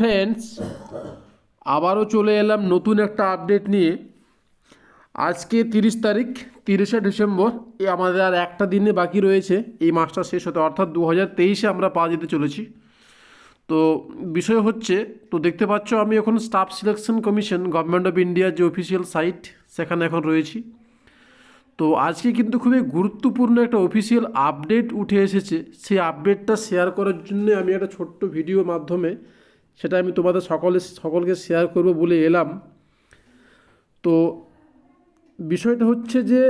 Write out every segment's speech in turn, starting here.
Friends আবারও চলে এলাম নতুন একটা আপডেট নিয়ে। আজকে তিরিশ তারিখ, তিরিশে ডিসেম্বর, এ আমাদের আর একটা দিনে বাকি রয়েছে। এই মাসটা শেষ হতে অর্থাৎ দু হাজার তেইশে আমরা পা যেতে চলেছি। তো বিষয় হচ্ছে, তো দেখতে পাচ্ছ আমি এখন staff selection commission government of ইন্ডিয়ার যে অফিসিয়াল সাইট সেখানে এখন রয়েছি। তো আজকে কিন্তু খুবই গুরুত্বপূর্ণ একটা অফিসিয়াল আপডেট উঠে এসেছে। সেই আপডেটটা শেয়ার করার জন্য আমি একটা ছোট্ট ভিডিওর মাধ্যমে সেটা আমি তোমাদের সকলে সকলকে শেয়ার করব বলে এলাম। তো বিষয়টা হচ্ছে যে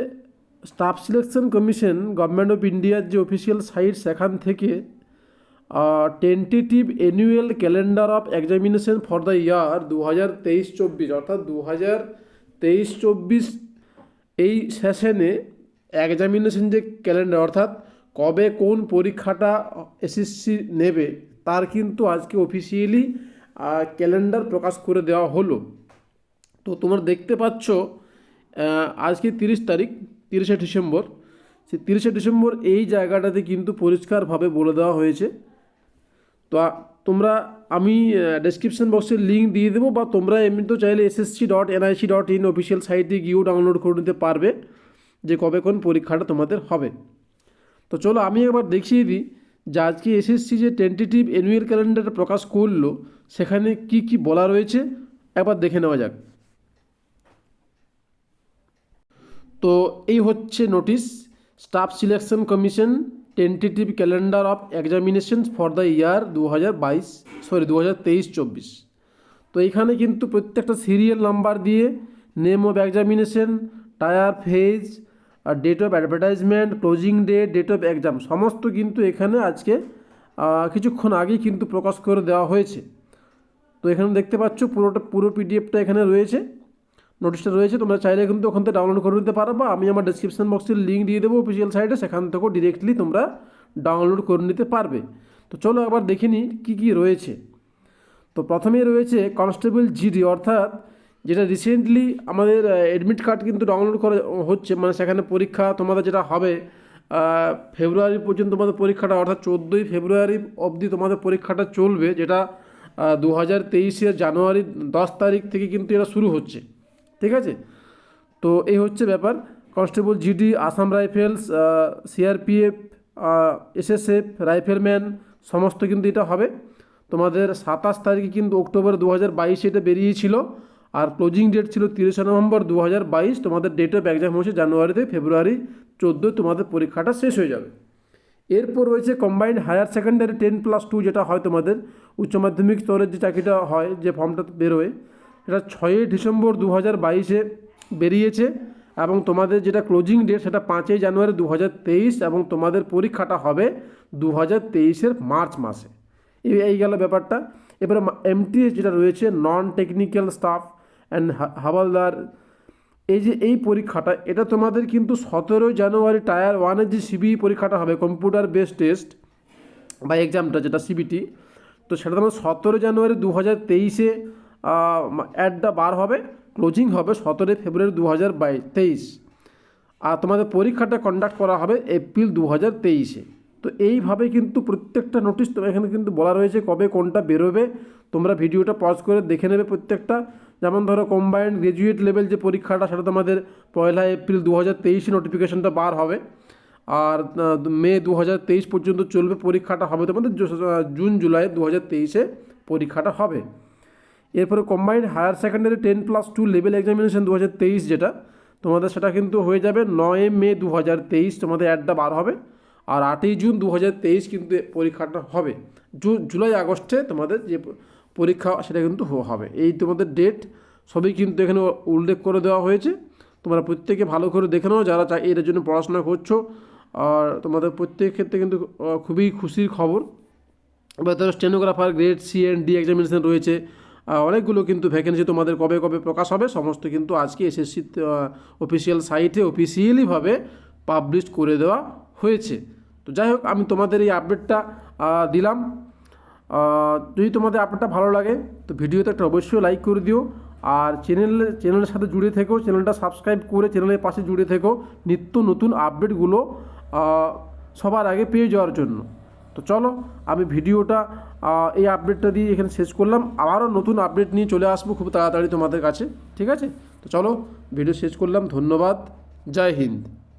staff selection commission government of ইন্ডিয়ার যে অফিসিয়াল সাইট সেখান থেকে tentative annual calendar of examination for the year দু হাজার তেইশ চব্বিশ অর্থাৎ দু হাজার তেইশ চব্বিশ এই সেশনে এক্সামিনেশন যে ক্যালেন্ডার অর্থাৎ কবে কোন পরীক্ষাটা এসএসসি নেবে তার কিন্তু আজকে অফিসিয়ালি ক্যালেন্ডার প্রকাশ করে দেওয়া হলো। তো তোমরা দেখতে পাচ্ছ আজকে তিরিশ তারিখ, তিরিশে ডিসেম্বর। সেই তিরিশে ডিসেম্বর এই জায়গাটাতে কিন্তু পরিষ্কারভাবে বলে দেওয়া হয়েছে। তো তোমরা, আমি ডেসক্রিপশন বক্সে লিঙ্ক দিয়ে দেবো বা তোমরা এমনিতেও চাইলে SSC dot NIC dot in official সাইটে গিয়েও ডাউনলোড করে নিতে পারবে যে কবে কোন পরীক্ষাটা তোমাদের হবে। তো চলো আমি একবার দেখিয়ে দিই। যে আজকে এসএসসি যে টেন্টেটিভ অ্যানুয়াল ক্যালেন্ডার প্রকাশ করল, সেখানে কি কি বলা রয়েছে? একবার দেখে নেওয়া যাক। তো এই হচ্ছে notice staff selection commission tentative calendar of examination for the year দু হাজার বাইশ সরি দু হাজার তেইশ, চব্বিশ। তো এইখানে কিন্তু প্রত্যেকটা সিরিয়াল নাম্বার দিয়ে name of examination tier phase R date of advertisement closing date date of exam সমস্ত কিন্তু এখানে আজকে কিছুক্ষণ আগেই কিন্তু প্রকাশ করে দেওয়া হয়েছে। তো এখানে দেখতে পাচ্ছ, পুরোটা, পুরো পিডিএফটা এখানে রয়েছে। নোটিশটা রয়েছে, তোমরা চাইলে কিন্তু ওখান থেকে ডাউনলোড করে নিতে পারো বা আমি আমার ডেসক্রিপশন বক্সের লিঙ্ক দিয়ে দেবো অফিসিয়াল সাইটে সেখান থেকেও ডিরেক্টলি তোমরা ডাউনলোড করে নিতে পারবে। তো চলো একবার দেখে নিই কী কী রয়েছে। তো প্রথমেই রয়েছে কনস্টেবল জিডি অর্থাৎ যেটা রিসেন্টলি আমাদের অ্যাডমিট কার্ড কিন্তু ডাউনলোড করা হচ্ছে মানে সেখানে পরীক্ষা তোমাদের যেটা হবে ফেব্রুয়ারি পর্যন্ত তোমাদের পরীক্ষাটা, অর্থাৎ চোদ্দোই ফেব্রুয়ারি অবধি তোমাদের পরীক্ষাটা চলবে, যেটা দু হাজার তেইশের জানুয়ারি দশ তারিখ থেকে কিন্তু এটা শুরু হচ্ছে, ঠিক আছে? তো এই হচ্ছে ব্যাপার। Constable GD, Assam rifles CRPF SSF, rifleman, সমস্ত কিন্তু এটা হবে। তোমাদের সাতাশ তারিখে কিন্তু অক্টোবর দু হাজার বাইশে এটা বেরিয়েছিল। আর ক্লোজিং ডেট ছিল তিরিশে নভেম্বর দু হাজার বাইশ। তোমাদের ডেট অফ এক্সাম হচ্ছে জানুয়ারিতে, ফেব্রুয়ারি চোদ্দোই তোমাদের পরীক্ষাটা শেষ হয়ে যাবে। এরপর রয়েছে combined higher secondary ten plus two যেটা হয় তোমাদের, উচ্চ মাধ্যমিক স্তরের যে চাকরিটা হয়, যে ফর্মটা বেরোয় এটা ছয়ই ডিসেম্বর দু হাজার বাইশে বেরিয়েছে এবং তোমাদের যেটা ক্লোজিং ডেট সেটা পাঁচই জানুয়ারি দু হাজার তেইশ এবং তোমাদের পরীক্ষাটা হবে দু হাজার তেইশের মার্চ মাসে। এই গেল ব্যাপারটা। এবারে এমটিএস যেটা রয়েছে non technical staff and havaldar এই যে এই পরীক্ষাটা, এটা তোমাদের কিন্তু সতেরোই জানুয়ারি টায়ার ওয়ানের যে সিবিই পরীক্ষাটা হবে কম্পিউটার বেস টেস্ট বা এক্সামটা যেটা সিবিটি তো সেটা তোমার সতেরো জানুয়ারি দু হাজার তেইশে অ্যাডটা বার হবে ক্লোজিং হবে সতেরোই ফেব্রুয়ারি দু হাজার বাইশ, তেইশ। আর তোমাদের পরীক্ষাটা কন্ডাক্ট করা হবে এপ্রিল দু হাজার তেইশে। তো এইভাবে কিন্তু প্রত্যেকটা নোটিশ তোমার এখানে কিন্তু বলা রয়েছে কবে কোনটা বেরোবে। তোমরা ভিডিওটা পজ করে দেখে নেবে প্রত্যেকটা। যেমন ধরো কম্বাইন্ড গ্রাজুয়েট লেভেল যে পরীক্ষাটা, সেটা তোমাদের পয়লা এপ্রিল দু হাজার তেইশে নোটিফিকেশনটা বার হবে। আর মে দু হাজার তেইশ পর্যন্ত চলবে পরীক্ষাটা হবে তোমাদের জুন, জুলাই দু হাজার তেইশে পরীক্ষাটা হবে। এরপরে combined higher secondary ten plus two level examination দু হাজার তেইশ যেটা, তোমাদের সেটা কিন্তু হয়ে যাবে নয় মে দু হাজার তেইশ তোমাদের অ্যাডটা বার হবে। আর আটই জুন দু হাজার তেইশ কিন্তু পরীক্ষাটা হবে। জু, জুলাই, আগস্টে তোমাদের যে পরীক্ষা সেটা কিন্তু হবে। এই তোমাদের ডেট সবই কিন্তু এখানে উল্লেখ করে দেওয়া হয়েছে। তোমরা প্রত্যেকে ভালো করে দেখে নাও যারা চাই এটার জন্য পড়াশোনা করছ। আর তোমাদের প্রত্যেক ক্ষেত্রে কিন্তু খুবই খুশির খবর। এবার ধরো stenographer grade C and D examination রয়েছে। অনেকগুলো কিন্তু ভ্যাকেন্সি তোমাদের কবে কবে প্রকাশ হবে সমস্ত কিন্তু আজকে এসএসসি অফিসিয়াল সাইটে অফিসিয়ালিভাবে পাবলিশ করে দেওয়া হয়েছে। তো যাই হোক, আমি তোমাদের এই আপডেটটা দিলাম। যদি তোমাদের আপডেটটা ভালো লাগে, তো ভিডিওতে একটা অবশ্যই লাইক করে দিও। আর চ্যানেলে চ্যানেলের সাথে জুড়ে থেকো চ্যানেলটা সাবস্ক্রাইব করে চ্যানেলের পাশে জুড়ে থেকো। নিত্য নতুন আপডেটগুলো সবার আগে পেয়ে যাওয়ার জন্য। তো চলো, আমি ভিডিওটা এই আপডেটটা দিয়ে এখানে শেষ করলাম। আবারও নতুন আপডেট নিয়ে চলে আসব খুব তাড়াতাড়ি তোমাদের কাছে। ঠিক আছে? তো চলো ভিডিও শেষ করলাম। ধন্যবাদ। জয় হিন্দ।